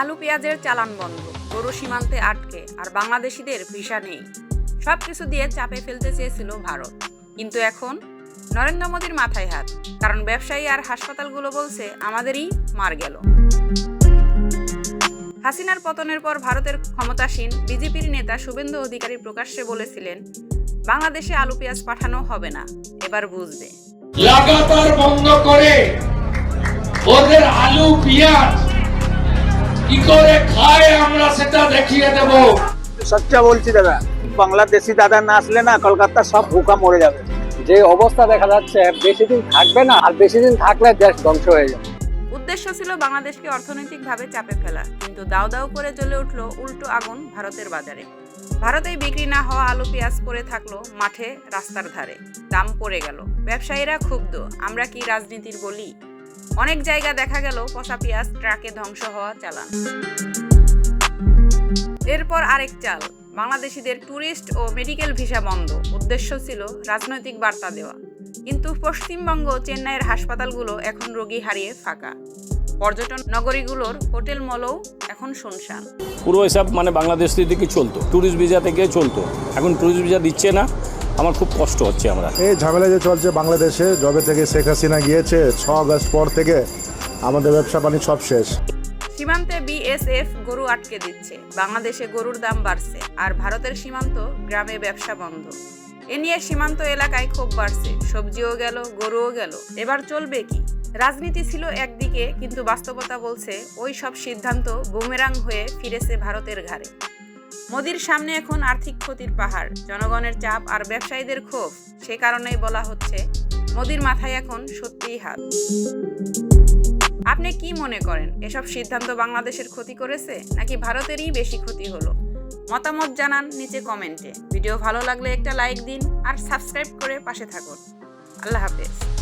আলু পেঁয়াজের চালান বন্ধ, গরু সীমান্তে আটকে, আর বাংলাদেশিদের ভিসা নেই। সব কিছু দিয়ে চাপে ফেলতে চেয়েছিল ভারত। কিন্তু এখন নরেন্দ্র মোদীর মাথায় হাত, কারণ ব্যবসায়ী আর হাসপাতালগুলো বলছে, আমাদেরই মার গেল। হাসিনার পতনের পর ভারতের ক্ষমতাসীন বিজেপির নেতা শুভেন্দু অধিকারী প্রকাশ্যে বলেছিলেন, বাংলাদেশে আলু পেঁয়াজ পাঠানো হবে না, এবার বুঝবে। লাগাতার বন্ধ করে ওদের আলু পেঁয়াজ কি করে খায় আমরা সেটা দেখিয়ে দেব। সচ্চা বলছি দাদা বাংলাদেশি দাদা না আসলে না কলকাতা সব ভুকা মরে যাবে। যে অবস্থা দেখা যাচ্ছে বেশি দিন থাকবে না আর বেশি দিন থাকলে দেশ ধ্বংস হয়ে যাবে। উদ্দেশ্য ছিল বাংলাদেশকে অর্থনৈতিকভাবে চাপে ফেলা কিন্তু দাও দাও করে জ্বলে উঠল উল্টো আগুন ভারতের বাজারে। ভারতেই বিক্রি না হওয়া আলু পেঁয়াজ পড়ে থাকল মাঠে রাস্তার ধারে। দাম পড়ে গেল। ব্যবসায়ীরা ক্ষুব্ধ আমরা কি রাজনীতির বলি? অনেক জায়গা দেখা গেল পচা পেঁয়াজ ট্রাকে ধ্বংস হওয়া চালান। এরপর আরেক চাল, বাংলাদেশিদের ট্যুরিস্ট ও মেডিকেল ভিসা বন্ধ। উদ্দেশ্য ছিল রাজনৈতিক বার্তা দেওয়া। কিন্তু পশ্চিমবঙ্গ চেন্নাইয়ের হাসপাতালগুলো এখন রোগী হারিয়ে ফাঁকা। পর্যটন নগরীগুলোর হোটেল মলও এখন শুনশান। পুরো এসব মানে বাংলাদেশ থেকে চলতো। ট্যুরিস্ট ভিসা থেকে চলতো। এখন ট্যুরিস্ট ভিসা দিচ্ছে না। আমার খুব কষ্ট হচ্ছে আমরা। এই ঝামেলা যে চলছে বাংলাদেশে যবে থেকে শেখ হাসিনা গিয়েছে ছ আগস্ট পর থেকে আমাদের ব্যবসা বাণিজ্য সব শেষ। সীমান্তে বিএসএফ গরু আটকে দিচ্ছে বাংলাদেশে গরুর দাম বাড়ছে আর ভারতের সীমান্ত গ্রামে ব্যবসা বন্ধ। এ নিয়ে সীমান্ত এলাকায় ক্ষোভ বাড়ছে সবজিও গেল গরুও গেল। এবার চলবে কি? রাজনীতি ছিল একদিকে কিন্তু বাস্তবতা বলছে ওই সব সিদ্ধান্ত বুমেরাং হয়ে ফিরেছে ভারতের ঘাড়ে। মোদির সামনে এখন আর্থিক ক্ষতির পাহাড়, জনগণের চাপ আর ব্যবসায়ীদের ক্ষোভ, সে কারণেই বলা হচ্ছে মোদির মাথায় এখন সত্যিই হাত। আপনি কি মনে করেন, এসব সিদ্ধান্ত বাংলাদেশের ক্ষতি করেছে নাকি ভারতেরই বেশি ক্ষতি হলো? মতামত জানান নিচে কমেন্টে। ভিডিও ভালো লাগলে একটা লাইক দিন আর সাবস্ক্রাইব করে পাশে থাকুন। আল্লাহ হাফেজ।